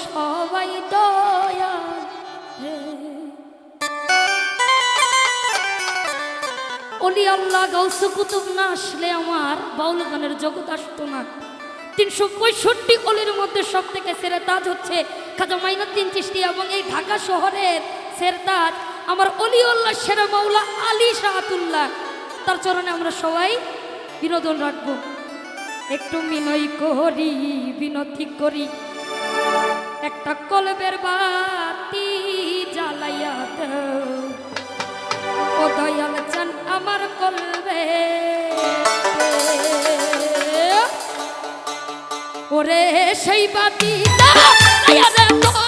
সবাই দয়া রে। অলি কুতুব না আমার বাউল গানের জগৎ আসতো তিনশো পঁয়ষট্টি অলির মধ্যে সব থেকে তাজ হচ্ছে খাজা মাইনুদ্দিন চিস্তি এবং এই ঢাকা শহরের সেরতাজ আমার অলি আল্লাহ সেরা মাওলা আলী শাহাতুল্লাহ। তার চরণে আমরা সবাই বিনোদন রাখব। একটু মিনয় করি, বিনতি করি। একটা কলবের বাতি জ্বালাইয়া ও দয়াল চান আমার কলবে। ওরে সেই বাতি জ্বালাইয়া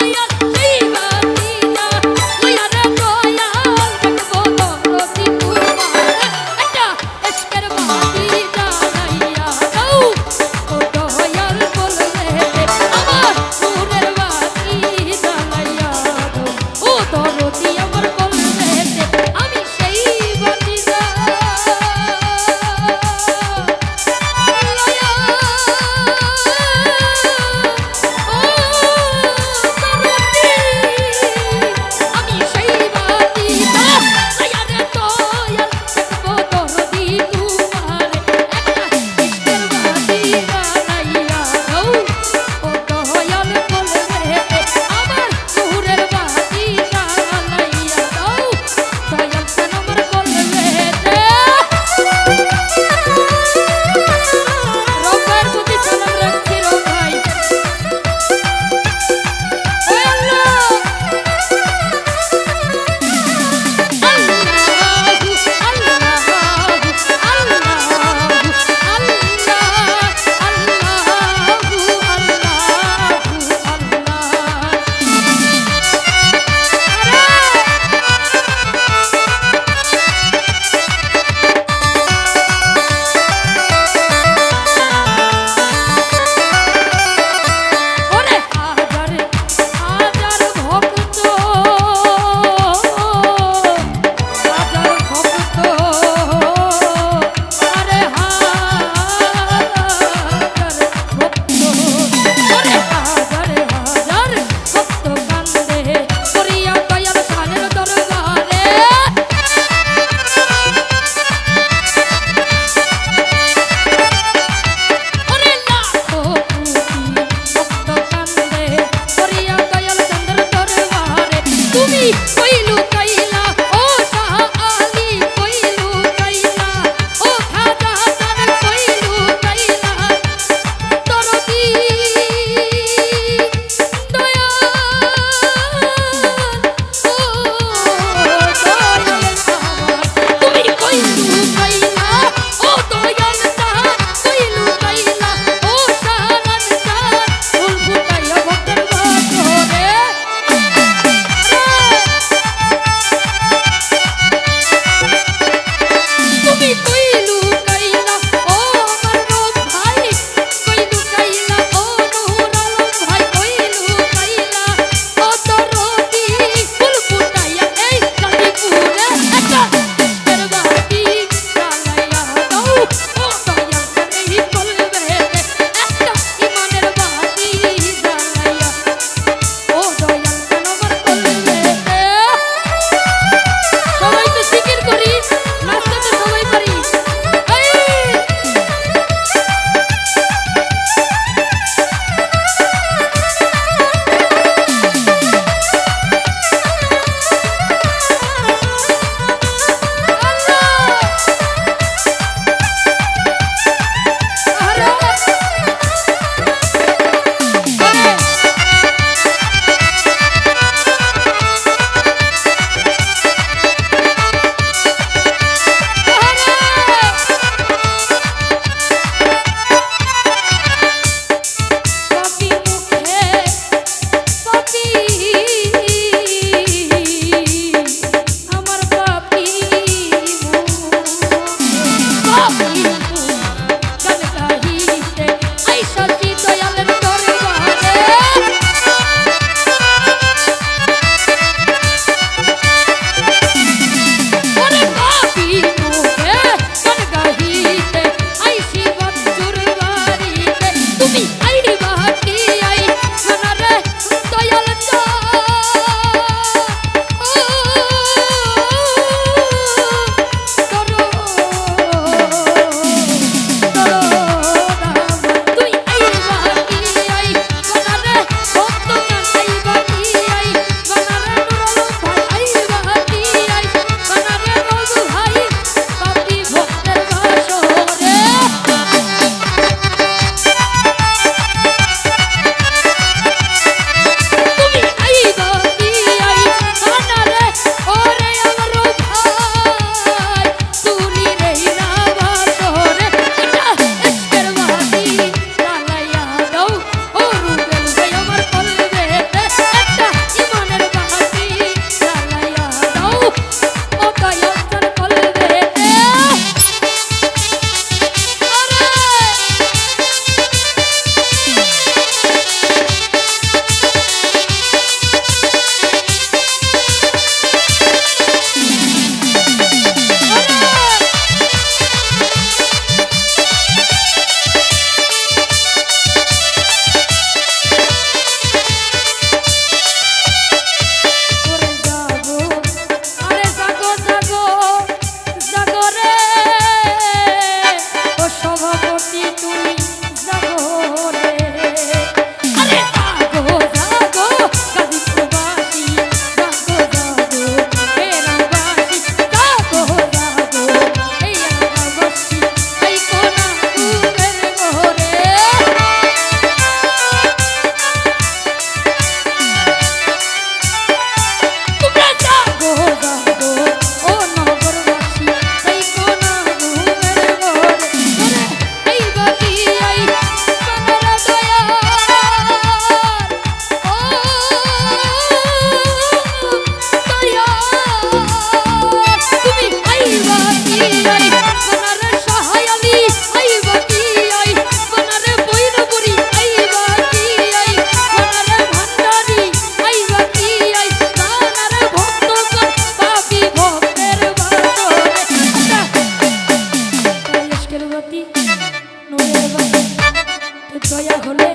দয়া হলে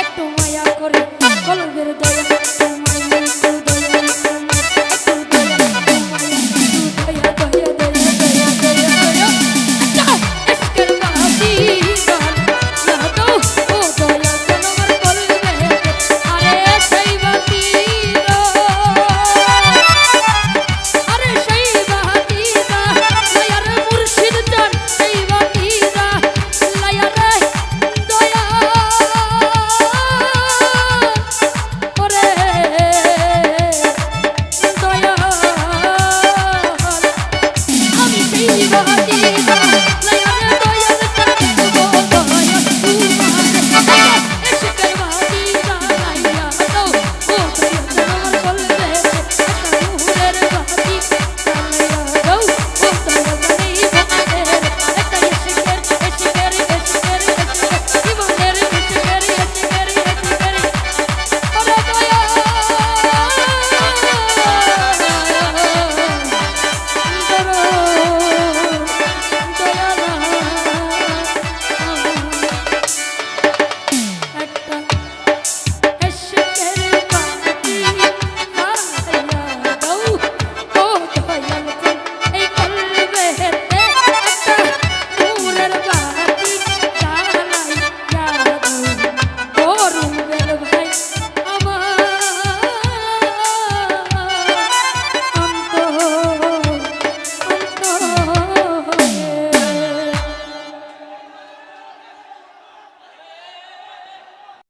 একটু মায়া করে।